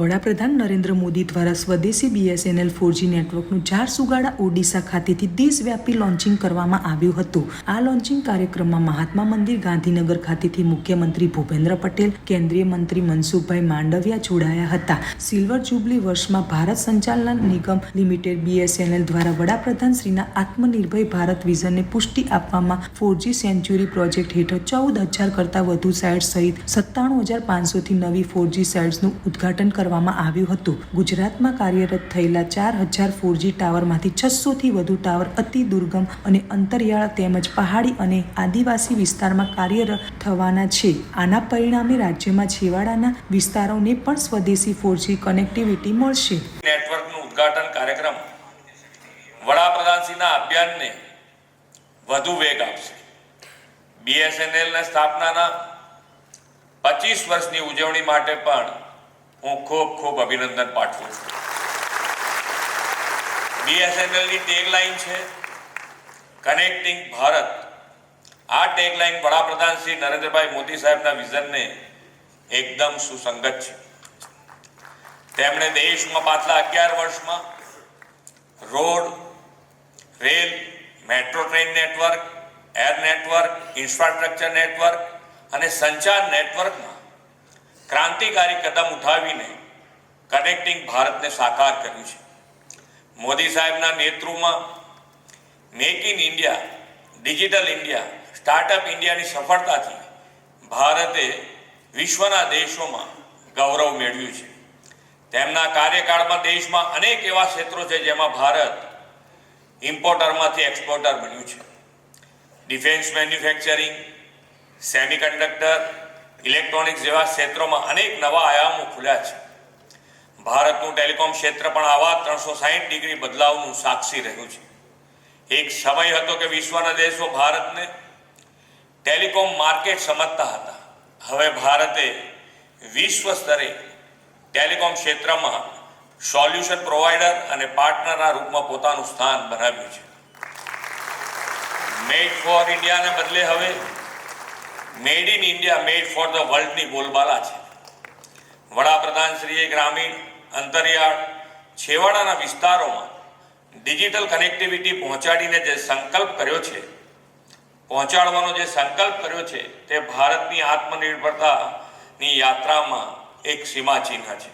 વડાપ્રધાન નરેન્દ્ર મોદી દ્વારા સ્વદેશી બીએસએનએલ ફોરજી નેટવર્કનું ઝારસુગાડા ઓડિશા ખાતેથી દેશવ્યાપી લોન્ચિંગ કરવામાં આવ્યું હતું. આ લોન્ચિંગ કાર્યક્રમમાં મહાત્મા મંદિર, ગાંધીનગર ખાતેથી મુખ્યમંત્રી ભૂપેન્દ્ર પટેલ, કેન્દ્રીય મંત્રી મનસુખભાઈ માંડવિયા જોડાયા હતા. સિલ્વર જુબલી વર્ષમાં ભારત સંચાલન નિગમ લિમિટેડ બીએસએનએલ દ્વારા વડાપ્રધાન શ્રીના આત્મનિર્ભર ભારત વિઝનને પુષ્ટિ આપવામાં ફોરજી સેન્ચુરી પ્રોજેક્ટ હેઠળ ચૌદ હજાર કરતાં વધુ સાઇટ્સ સહિત સત્તાણું હજાર પાંચસોથી નવી ફોરજી સાઇટ્સનું ઉદ્ઘાટન કરવામાં આવ્યું હતું. ગુજરાતમાં કાર્યરત થયેલા ચાર હજાર ફોરજી ટાવરમાંથી છસોથી વધુ ટાવર અતિ દુર્ગમ અને અંતરિયાળ તેમજ પહાડી અને આદિવાસી વિસ્તારમાં કાર્યરત થવાના છે. આના પરિણામે રાજ્યમાં છેવાડાના વિસ્તારોને પણ સ્વદેશી ફોરજી કનેક્ટિવિટી મળશે. નેટવર્કનું ઉદ્ઘાટન કાર્યક્રમ વડાપ્રધાનશ્રીના અભિયાનને વધુ વેગ આપશે. બીએસએનએલના સ્થાપનાના પચીસ વર્ષની ઉજવણી માટે પણ હું ખૂબ ખૂબ અભિનંદન પાઠવું છું. બીએસએનએલની ટેગલાઇન છે કનેક્ટિંગ ભારત. આ ટેગલાઇન વડાપ્રધાન શ્રી નરેન્દ્રભાઈ મોદી સાહેબના વિઝનને એકદમ સુસંગત છે. તેમણે દેશમાં પાછલા અગિયાર વર્ષમાં road, rail, metro train network, air network, infrastructure network અને સંચાર નેટવર્કમાં ક્રાંતિકારી કદમ ઉઠાવીને કનેક્ટિંગ ભારતને સાકાર કર્યું છે. મોદી સાહેબના નેતૃત્વમાં make in India digital India startup ઇન્ડિયાની સફળતાથી ભારતે વિશ્વના દેશોમાં ગૌરવ મેળવ્યું છે. તેમના કાર્યકાળમાં દેશમાં અનેક એવા ક્ષેત્રો છે જેમાં ભારત ઇમ્પોર્ટરમાંથી એક્સપોર્ટર બન્યું છે. ડિફેન્સ મેન્યુફેક્ચરિંગ સેમિકન્ડક્ટર ઇલેક્ટ્રોનિક્સ જેવા ક્ષેત્રોમાં અનેક નવા આયામો ખુલ્યા છે. ભારતનું ટેલિકોમ ક્ષેત્ર પણ આવા ત્રણસો સાહીઠ ડિગ્રી બદલાવનું સાક્ષી રહ્યું છે. એક સમય હતો કે વિશ્વના દેશો ભારતને ટેલિકોમ માર્કેટ સમજતા હતા. હવે ભારતે વિશ્વ સ્તરે ટેલિકોમ ક્ષેત્રમાં સોલ્યુશન પ્રોવાઈડર અને પાર્ટનરના રૂપમાં પોતાનું સ્થાન બનાવ્યું છે. મેડ ફોર ઇન્ડિયાને બદલે હવે made in India made for the વર્લ્ડની બોલબાલા છે. વડાપ્રધાન શ્રીએ ગ્રામીણ, અંતરિયાળ, છેવાડાના વિસ્તારોમાં ડિજિટલ કનેક્ટિવિટી પહોંચાડીને જે સંકલ્પ કર્યો છે, પહોંચાડવાનો જે સંકલ્પ કર્યો છે, તે ભારતની આત્મનિર્ભરતાની યાત્રામાં એક સીમાચિહ્ન છે.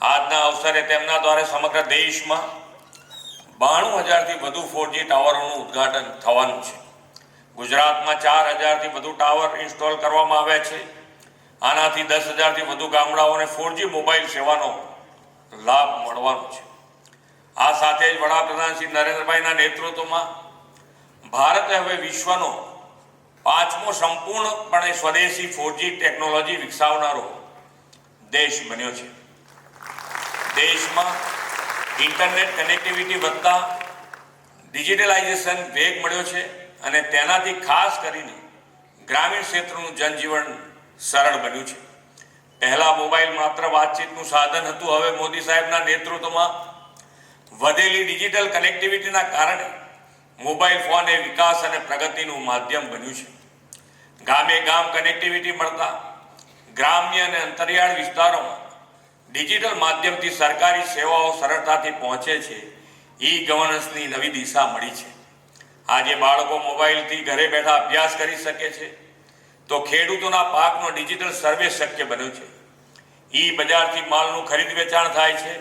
આજના અવસરે તેમના દ્વારા સમગ્ર દેશમાં બાણું હજારથી વધુ ફોરજી ટાવરોનું ઉદ્ઘાટન થવાનું છે. ગુજરાતમાં ચાર હજારથી વધુ ટાવર ઇન્સ્ટોલ કરવામાં આવ્યા છે. આનાથી દસ હજારથી વધુ ગામડાઓને ફોરજી મોબાઈલ સેવાનો લાભ મળવાનો છે. આ સાથે જ વડાપ્રધાન શ્રી નરેન્દ્રભાઈના નેતૃત્વમાં ભારતે હવે વિશ્વનો પાંચમો સંપૂર્ણપણે સ્વદેશી ફોરજી ટેકનોલોજી વિકસાવનારો દેશ બન્યો છે. દેશમાં ઇન્ટરનેટ કનેક્ટિવિટી વધતા ડિજિટલાઇઝેશન વેગ મળ્યો છે. અને તેનાથી ખાસ કરીને ગ્રામીણ ક્ષેત્રનું જનજીવન સરળ બન્યું છે. પહેલા મોબાઈલ માત્ર વાતચીતનું સાધન હતું, હવે મોદી સાહેબના નેતૃત્વમાં વધેલી ડિજિટલ કનેક્ટિવિટીના કારણે મોબાઈલ ફોન એ વિકાસ અને પ્રગતિનું માધ્યમ બન્યું છે. ગામે ગામ કનેક્ટિવિટી મળતા ગ્રામ્ય અને અંતરિયાળ વિસ્તારોમાં ડિજિટલ માધ્યમથી સરકારી સેવાઓ સરળતાથી પહોંચે છે. ઈ ગવર્નન્સની નવી દિશા મળી છે. આજે બાળકો મોબાઈલથી ઘરે બેઠા અભ્યાસ કરી શકે છે. તો ખેડૂતોના પાકનો ડિજિટલ સર્વે શક્ય બન્યો છે. ઈ બજારથી માલનું ખરીદ વેચાણ થાય છે.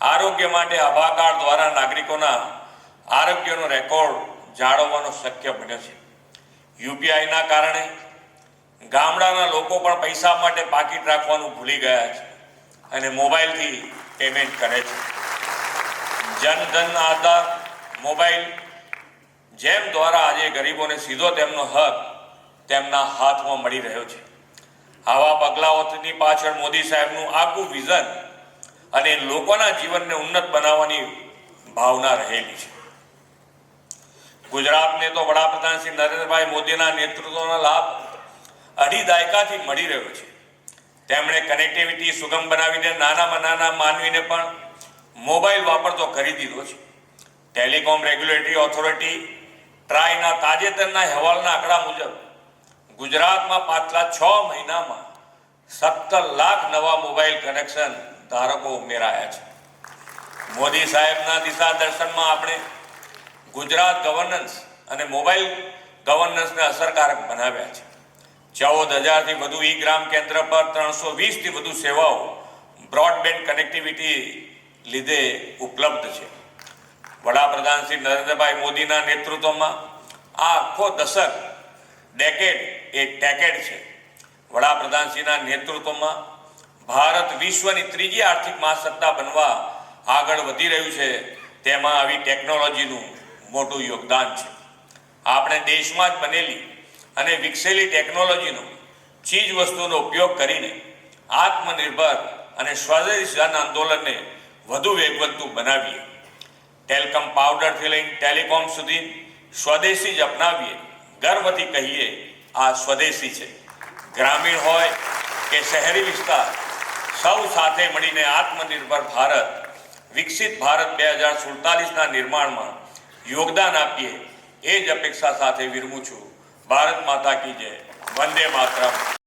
આરોગ્ય માટે આભા કાર્ડ દ્વારા નાગરિકોના આરોગ્યનો રેકોર્ડ જાળવવાનો શક્ય બન્યો છે. યુપીઆઈના કારણે ગામડાના લોકો પણ પૈસા માટે પાકીટ રાખવાનું ભૂલી ગયા છે અને મોબાઈલથી પેમેન્ટ કરે છે. જનધન આધાર, મોબાઈલ જેમ દ્વારા આજે ગરીબોને સીધો તેમનો હક તેમના હાથમાં મળી રહ્યો છે. આવા પગલાઓની પાછળ મોદી સાહેબનું આગવું વિઝન અને લોકોના જીવનને ઉન્નત બનાવવાની ભાવના રહેલી છે. ગુજરાતને તો વડાપ્રધાન શ્રી નરેન્દ્રભાઈ મોદીના નેતૃત્વનો લાભ અઢી દાયકાથી મળી રહ્યો છે. તેમણે કનેક્ટિવિટી સુગમ બનાવીને નાનામાં નાના માનવીને પણ મોબાઈલ વાપરતો કરી દીધો છે. ટેલિકોમ રેગ્યુલેટરી ઓથોરિટી ટ્રાયના તાજેતરના અહેવાલના આંકડા મુજબ, ગુજરાતમાં પાછલા છ મહિનામાં સત્તર લાખ નવા મોબાઈલ કનેક્શન ધારકો ઉમેરાયા છે. મોદી સાહેબના દિશા દર્શનમાં આપણે ગુજરાત ગવર્નન્સ અને મોબાઈલ ગવર્નન્સને અસરકારક બનાવ્યા છે. ચૌદ હજારથી વધુ ઈ ગ્રામ કેન્દ્ર પર ત્રણસો વીસથી વધુ સેવાઓ બ્રોડબેન્ડ કનેક્ટિવિટી લીધે ઉપલબ્ધ છે. વડાપ્રધાન શ્રી નરેન્દ્રભાઈ મોદીના નેતૃત્વમાં આ આખો દશક ડેકેડ એ ટેકેડ છે. વડાપ્રધાનશ્રીના નેતૃત્વમાં ભારત વિશ્વની ત્રીજી આર્થિક મહાસત્તા બનવા આગળ વધી રહ્યું છે. તેમાં આવી ટેકનોલોજીનું મોટું યોગદાન છે. આપણે દેશમાં જ બનેલી અને વિકસેલી ટેકનોલોજીનો ચીજ વસ્તુનો ઉપયોગ કરીને આત્મનિર્ભર અને સ્વદેશી આંદોલનને વધુ વેગવંતું બનાવીએ. ટેલકમ પાવડરથી લઈને ટેલિકોમ સુધી સ્વદેશી જ અપનાવીએ. ગર્વથી કહીએ, આ સ્વદેશી છે. ગ્રામીણ હોય કે શહેરી વિસ્તાર, સૌ સાથે મળીને આત્મનિર્ભર ભારત, વિકસિત ભારત બે હજાર સુડતાલીસના નિર્માણમાં યોગદાન આપીએ, એ જ અપેક્ષા સાથે વિરમું છું. ભારત માતા કી જય. વંદે માતરમ.